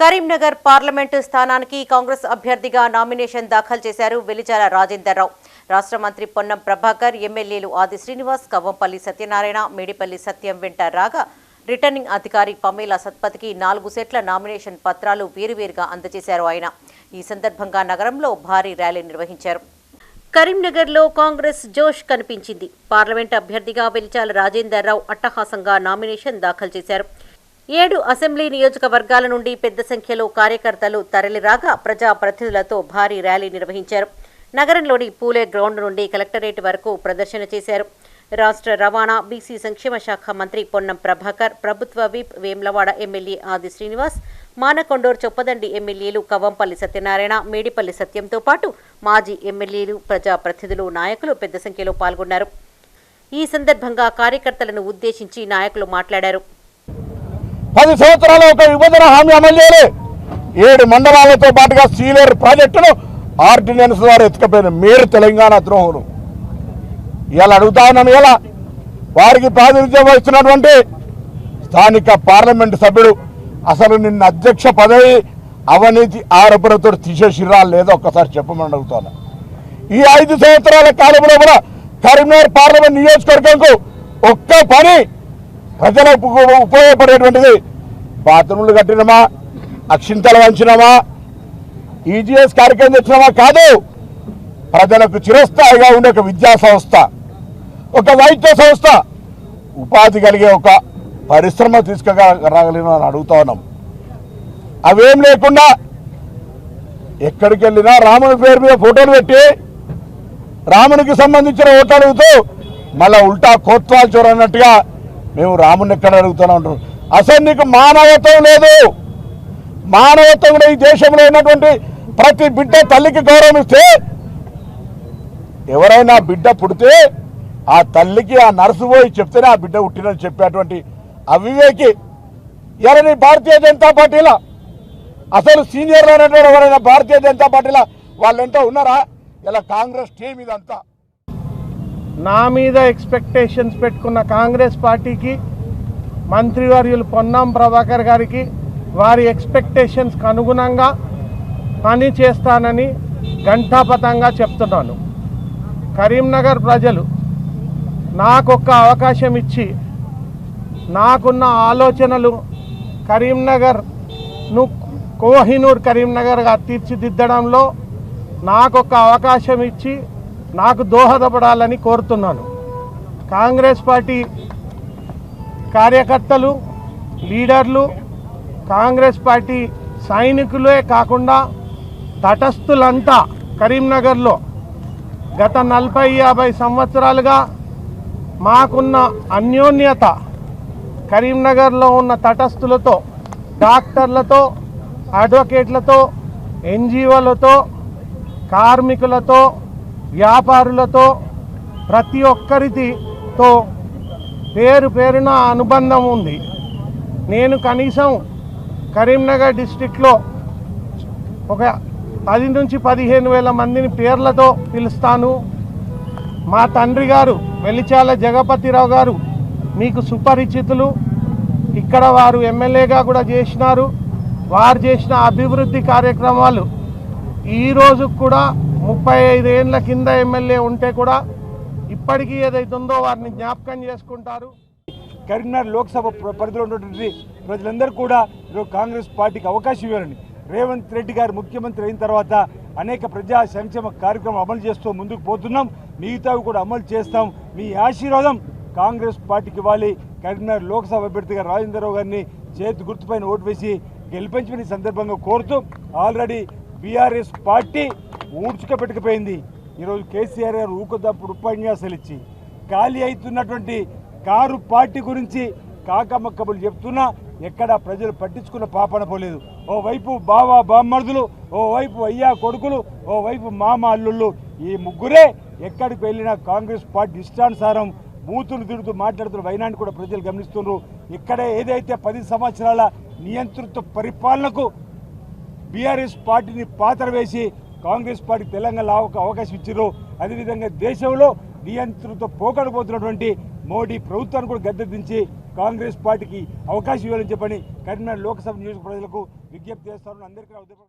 Karimnagar parliament స్థానానికి కాంగ్రెస్ అభ్యర్థిగా nomination దాఖలు చేశారు వెలిచాల రాజేందర్ రావు. రాష్ట్ర మంత్రి పొన్నం ప్రభాకర్ ఎమ్మెల్యేలు ఆది శ్రీనివాస్ కవ్వంపల్లి సత్యనారాయణ మేడిపల్లి సత్యం వెంట రాగా రిటర్నింగ్ అధికారి పమేలా సత్పతికి నాలుగు సెట్ల నామినేషన్ పత్రాలు వేరువేరుగా అందజేశారు ఆయన. ఈ సందర్భంగా నగరంలో భారీ ర్యాలీ నిర్వహించారు. కరీంనగర్లో కాంగ్రెస్ జోష్ కనిపించింది. పార్లమెంట్ అభ్యర్థిగా వెలిచాల రాజేందర్ రావు అట్టహాసంగా నామినేషన్ దాఖలు చేశారు. ఏడు అసెంబ్లీ నియోజకవర్గాల నుండి పెద్ద సంఖ్యలో కార్యకర్తలు తరలిరాగా ప్రజాప్రతినిధులతో భారీ ర్యాలీ నిర్వహించారు. నగరంలోని పూలే గ్రౌండ్ నుండి కలెక్టరేట్ వరకు ప్రదర్శన చేశారు. రాష్ట్ర రవాణా బీసీ సంక్షేమ శాఖ మంత్రి పొన్నం ప్రభాకర్ ప్రభుత్వ విప్ వేమ్లవాడ ఎమ్మెల్యే ఆది శ్రీనివాస్ మానకొండూరు చొప్పదండి ఎమ్మెల్యేలు కవంపల్లి సత్యనారాయణ మేడిపల్లి సత్యంతో పాటు మాజీ ఎమ్మెల్యేలు ప్రజాప్రతినిధులు నాయకులు పెద్ద సంఖ్యలో పాల్గొన్నారు. ఈ సందర్భంగా కార్యకర్తలను ఉద్దేశించి నాయకులు మాట్లాడారు. పది సంవత్సరాలు ఒక విభజన హామీ అమలు ఏడు మండలాలతో పాటుగా సీలేరు ప్రాజెక్టును ఆర్డినెన్స్ ద్వారా ఎత్తుకపోయిన మీరు తెలంగాణ ద్రోహులు. ఇలా అడుగుతా ఉన్నాను ఇలా వారికి ప్రాతినిధ్యం వహిస్తున్నటువంటి స్థానిక పార్లమెంటు సభ్యుడు అసలు నిన్న అధ్యక్ష పదవి అవినీతి ఆరోపణతో తీసేసిరా లేదో ఒక్కసారి చెప్పమని అడుగుతాను. ఈ ఐదు సంవత్సరాల కాలంలో కూడా కరీంనగర్ పార్లమెంట్ నియోజకవర్గంకు ఒక్క పని ప్రజలకు ఉపయోగపడేటువంటిది బాత్రూములు కట్టినమా అక్షింతలు వంచినమా ఈజీఎస్ కార్యక్రమం తెచ్చినమా కాదు ప్రజలకు చిరస్థాయిగా ఉండే ఒక విద్యా సంస్థ ఒక వైద్య సంస్థ ఉపాధి కలిగే ఒక పరిశ్రమ తీసుకురాగలను అని అడుగుతా ఉన్నాం. అవేం లేకుండా ఎక్కడికి వెళ్ళినా రాముని పేరు మీద ఫోటోలు పెట్టి రామునికి సంబంధించిన ఓట్లు అడుగుతూ మళ్ళా ఉల్టా కోత్వాలు చూడన్నట్టుగా మేము రాముని ఎక్కడ అడుగుతూనే ఉంటాం అసలు నీకు మానవత్వం లేదు. మానవత్వం కూడా ఈ దేశంలో ఉన్నటువంటి ప్రతి బిడ్డ తల్లికి గౌరవం ఇస్తే ఎవరైనా బిడ్డ పుడితే ఆ తల్లికి ఆ నర్సు పోయి చెప్తేనే ఆ బిడ్డ పుట్టినని చెప్పేటువంటి అవివేకి ఎవరిని భారతీయ జనతా పార్టీలా అసలు సీనియర్లు అనేటువంటి ఎవరైనా భారతీయ జనతా పార్టీలా వాళ్ళు ఉన్నారా? ఇలా కాంగ్రెస్ టీం ఇదంతా. నా మీద ఎక్స్పెక్టేషన్స్ పెట్టుకున్న కాంగ్రెస్ పార్టీకి మంత్రివర్యులు పొన్నం ప్రభాకర్ గారికి వారి ఎక్స్పెక్టేషన్స్కి అనుగుణంగా పని చేస్తానని ఘంటాపథంగా చెప్తున్నాను. కరీంనగర్ ప్రజలు నాకొక్క అవకాశం ఇచ్చి నాకున్న ఆలోచనలు కరీంనగర్ను కోహినూర్ కరీంనగర్గా తీర్చిదిద్దడంలో నాకొక అవకాశం ఇచ్చి నాకు దోహదపడాలని కోరుతున్నాను. కాంగ్రెస్ పార్టీ కార్యకర్తలు లీడర్లు కాంగ్రెస్ పార్టీ సైనికులే కాకుండా తటస్థులంతా కరీంనగర్లో గత నలభై యాభై సంవత్సరాలుగా మాకున్న అన్యోన్యత కరీంనగర్లో ఉన్న తటస్థులతో డాక్టర్లతో అడ్వకేట్లతో ఎన్జిఓలతో కార్మికులతో వ్యాపారులతో ప్రతి ఒక్కరితో పేరు పేరున అనుబంధం ఉంది. నేను కనీసం కరీంనగర్ డిస్టిక్లో ఒక పది నుంచి పదిహేను వేల మందిని పేర్లతో పిలుస్తాను. మా తండ్రి గారు వెలిచాల జగపతిరావు గారు మీకు సుపరిచితులు. ఇక్కడ వారు ఎమ్మెల్యేగా కూడా చేసినారు. వారు చేసిన అభివృద్ధి కార్యక్రమాలు. ఈ రోజు కూడా ముప్పై ఐదేళ్ళ కింద ఎమ్మెల్యే ఉంటే కూడా ఇప్పటికీ ఏదైతే ఉందో వారిని జ్ఞాపకం చేసుకుంటారు. కరీంనగర్ లోక్సభ పరిధిలో ఉన్నటువంటి ప్రజలందరూ కూడా ఈరోజు కాంగ్రెస్ పార్టీకి అవకాశం ఇవ్వాలని రేవంత్ రెడ్డి గారు ముఖ్యమంత్రి అయిన తర్వాత అనేక ప్రజా సంక్షేమ కార్యక్రమం అమలు చేస్తూ ముందుకు పోతున్నాం. మిగతావి కూడా అమలు చేస్తాం. మీ ఆశీర్వాదం కాంగ్రెస్ పార్టీకి ఇవ్వాలి. కరీంనగర్ లోక్సభ అభ్యర్థిగా రాజేంద్రరావు గారిని చేతి గుర్తుపైన ఓటు వేసి గెలిపించిన సందర్భంగా కోరుతూ ఆల్రెడీ బీఆర్ఎస్ పార్టీ ఊడ్చుకపెట్టుకుపోయింది ఈరోజు కేసీఆర్ గారు ఊకొద్దప్పుడు ఉపన్యాసాలు ఇచ్చి ఖాళీ అవుతున్నటువంటి కారు పార్టీ గురించి కాకమక్కబులు చెప్తున్నా ఎక్కడ ప్రజలు పట్టించుకున్న పాపన పోలేదు. ఓవైపు బావా బామ్మర్దులు ఓవైపు అయ్యా కొడుకులు ఓవైపు మామ అల్లుళ్ళు ఈ ముగ్గురే ఎక్కడికి వెళ్ళినా కాంగ్రెస్ పార్టీ ఇష్టానుసారం బూతులు తిడుతూ మాట్లాడుతున్న వైనాన్ని కూడా ప్రజలు గమనిస్తున్నారు. ఇక్కడే ఏదైతే పది సంవత్సరాల నియంతృత్వ పరిపాలనకు బీఆర్ఎస్ పార్టీని పాత్ర వేసి కాంగ్రెస్ పార్టీ తెలంగాణ అవకాశం ఇచ్చారు అదేవిధంగా దేశంలో నియంత్రణతో పోకడిపోతున్నటువంటి మోడీ ప్రభుత్వాన్ని కూడా గద్దెదించి కాంగ్రెస్ పార్టీకి అవకాశం ఇవ్వాలని చెప్పని కరీంనగర్ లోక్సభ నియోజక ప్రజలకు విజ్ఞప్తి చేస్తారని అందరికీ